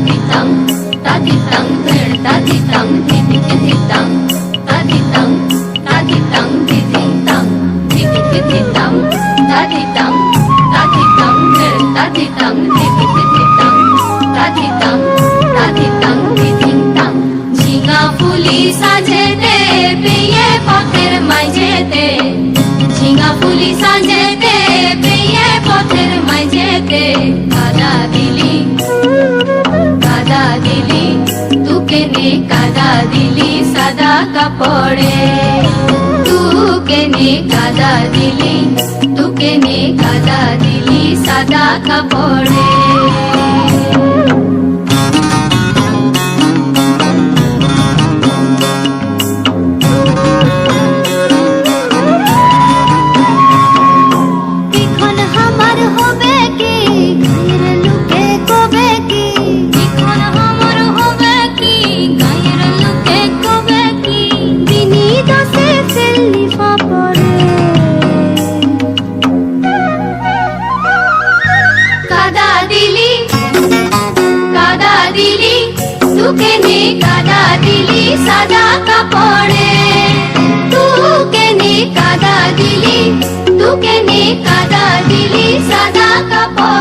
taditang, taditang, er, taditang, titik, titang, taditang, taditang, tititang, titik, titang, taditang, taditang, er, taditang, titik, titang, taditang, taditang, tititang, ঝিঙা ফুলি সাজেতে বিয়ে পথের মাঝেতে ঝিঙা ফুলি কাপড়ে তুকে নে কাদা দিলি তুকে নে কাদা দিলি সাদা কাপড়ে। কেনে কাদা দিলি সাদা কাপড়। তু কাদা দিলি তু কেনে কাদা সাদা কাপড়ে।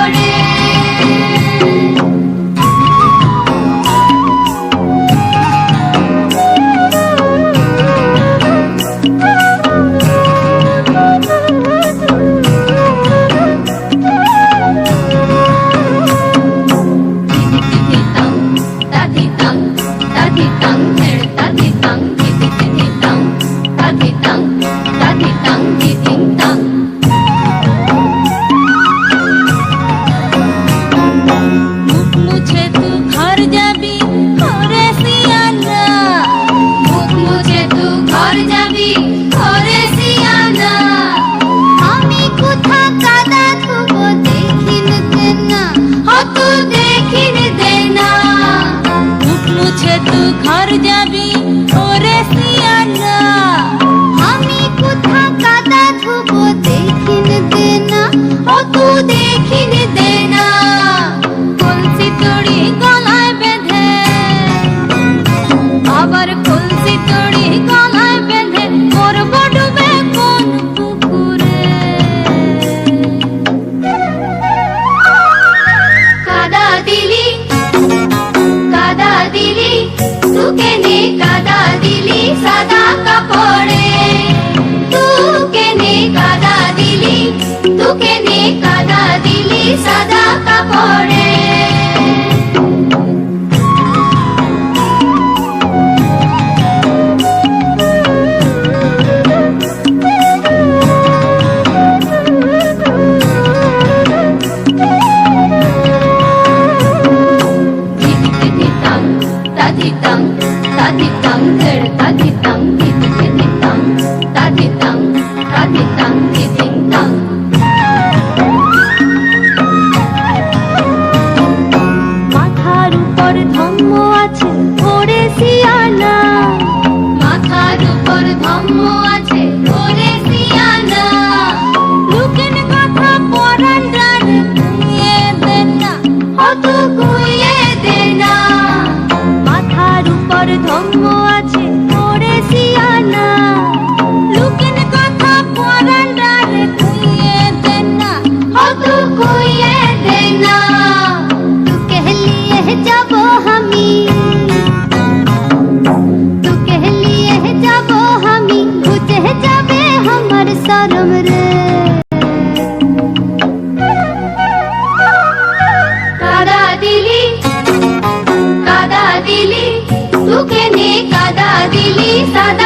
कदा दिली सदा कपोळे 기땅 데르다 기땅 기땅 Esta